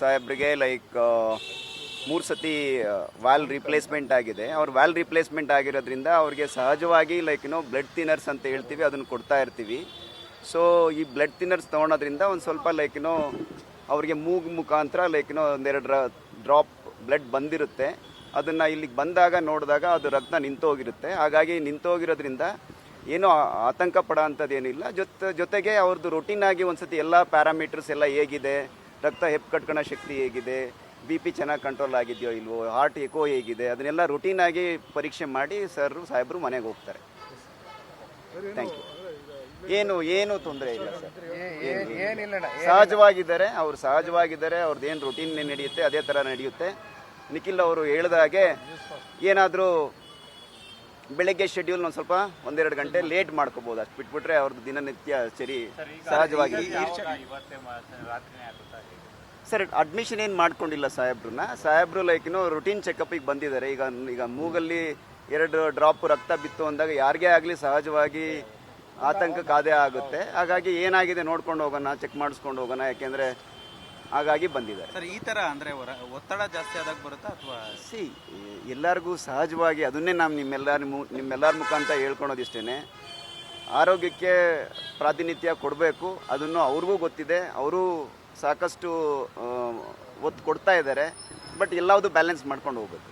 ಸಾಹೇಬ್ರಿಗೆ ಲೈಕ್ ಮೂರು ಸತಿ ವಾಲ್ ರಿಪ್ಲೇಸ್ಮೆಂಟ್ ಆಗಿದೆ. ಅವ್ರ ವಾಲ್ ರಿಪ್ಲೇಸ್ಮೆಂಟ್ ಆಗಿರೋದ್ರಿಂದ ಅವ್ರಿಗೆ ಸಹಜವಾಗಿ ಲೈಕ್ ಏನೋ ಬ್ಲಡ್ ತಿನ್ನರ್ಸ್ ಅಂತ ಹೇಳ್ತೀವಿ, ಅದನ್ನು ಕೊಡ್ತಾ ಇರ್ತೀವಿ. ಸೊ ಈ ಬ್ಲಡ್ ತಿನ್ನರ್ಸ್ ತೊಗೊಳೋದ್ರಿಂದ ಒಂದು ಸ್ವಲ್ಪ ಲೈಕ್ ಏನೋ ಅವ್ರಿಗೆ ಮೂಗು ಮುಖಾಂತರ ಲೈಕ್ ಏನೋ ಒಂದೆರಡು ಡ್ರಾಪ್ ಬ್ಲಡ್ ಬಂದಿರುತ್ತೆ. ಅದನ್ನು ಇಲ್ಲಿಗೆ ಬಂದಾಗ, ನೋಡಿದಾಗ ಅದು ರಕ್ತ ನಿಂತೋಗಿರುತ್ತೆ. ಹಾಗಾಗಿ ನಿಂತೋಗಿರೋದ್ರಿಂದ ಏನೂ ಆತಂಕ ಪಡೋ ಅಂಥದ್ದೇನಿಲ್ಲ. ಜೊತೆ, ಜೊತೆಗೆ ಅವ್ರದ್ದು ರೊಟೀನ್ ಆಗಿ ಒಂದ್ಸತಿ ಎಲ್ಲ ಪ್ಯಾರಾಮೀಟರ್ಸ್ ಎಲ್ಲ ಹೇಗಿದೆ. ರಕ್ತ ಹೆಪ್ಪು ಕಟ್ಕೊಳ್ಳೋ ಶಕ್ತಿ ಹೇಗಿದೆ? ಬಿ ಪಿ ಚೆನ್ನಾಗಿ ಕಂಟ್ರೋಲ್ ಆಗಿದೆಯೋ ಇಲ್ವೋ? ಹಾರ್ಟ್ ಎಕೋ ಹೇಗಿದೆ? ಅದನ್ನೆಲ್ಲ ರುಟೀನಾಗಿ ಆಗಿ ಪರೀಕ್ಷೆ ಮಾಡಿ ಸರ್ ಸಾಹೇಬರು ಮನೆಗೆ ಹೋಗ್ತಾರೆ. ಥ್ಯಾಂಕ್ ಯು ಏನು ಏನು ತೊಂದರೆ ಇಲ್ಲ ಸರ್. ಸಹಜವಾಗಿದ್ದಾರೆ ಅವ್ರು ಸಹಜವಾಗಿದ್ದಾರೆ ಅವ್ರದ್ದು ಏನು ರುಟೀನ್ ನಡೆಯುತ್ತೆ ಅದೇ ಥರ ನಡೆಯುತ್ತೆ. ನಿಖಿಲ್ ಅವರು ಹೇಳಿದ ಹಾಗೆ ಏನಾದರೂ ಬೆಳಗ್ಗೆ ಶೆಡ್ಯೂಲ್ ಒಂದು ಸ್ವಲ್ಪ ಒಂದೆರಡು ಗಂಟೆ ಲೇಟ್ ಮಾಡ್ಕೋಬೋದು. ಅಷ್ಟು ಬಿಟ್ಬಿಟ್ರೆ ಅವ್ರದ್ದು ದಿನನಿತ್ಯ ಸರಿ ಸಹಜವಾಗಿ ಸರ್ ಅಡ್ಮಿಷನ್ ಏನು ಮಾಡ್ಕೊಂಡಿಲ್ಲ ಸಾಹೇಬ್ರನ್ನ? ಸಾಹೇಬ್ರು ಲೈಕ್ ಇನ್ನು ರುಟೀನ್ ಚೆಕಪ್ಪಿಗೆ ಬಂದಿದ್ದಾರೆ. ಈಗ ಈಗ ಮೂಗಲ್ಲಿ ಎರಡು ಡ್ರಾಪ್ ರಕ್ತ ಬಿತ್ತು ಅಂದಾಗ ಯಾರಿಗೇ ಆಗಲಿ ಸಹಜವಾಗಿ ಆತಂಕ ಅದೇ ಆಗುತ್ತೆ. ಹಾಗಾಗಿ ಏನಾಗಿದೆ ನೋಡ್ಕೊಂಡು ಹೋಗೋಣ ಚೆಕ್ ಮಾಡಿಸ್ಕೊಂಡು ಹೋಗೋಣ. ಯಾಕೆಂದರೆ ಹಾಗಾಗಿ ಬಂದಿದ್ದಾರೆ. ಸರ್ ಈ ತರ ಅಂದ್ರೆ ಒತ್ತಡ ಜಾಸ್ತಿ ಆದಾಗ ಬರುತ್ತಾ ಅಥವಾ? ಸಿ ಎಲ್ಲರಿಗೂ ಸಹಜವಾಗಿ ಅದನ್ನೇ ನಾವು ನಿಮ್ಮೆಲ್ಲರ ನಿಮ್ಮೆಲ್ಲರ ಮುಖಾಂತರ ಹೇಳ್ಕೊಳೋದಿಷ್ಟೇ ಆರೋಗ್ಯಕ್ಕೆ ಪ್ರಾತಿನಿಧ್ಯ ಕೊಡಬೇಕು ಅದನ್ನು ಅವ್ರಿಗೂ ಗೊತ್ತಿದೆ. ಅವರು ಸಾಕಷ್ಟು ಒತ್ತು ಕೊಡ್ತಾ ಇದ್ದಾರೆ. ಬಟ್ ಎಲ್ಲವುದು ಬ್ಯಾಲೆನ್ಸ್ ಮಾಡ್ಕೊಂಡು ಹೋಗ್ಬೇಕು.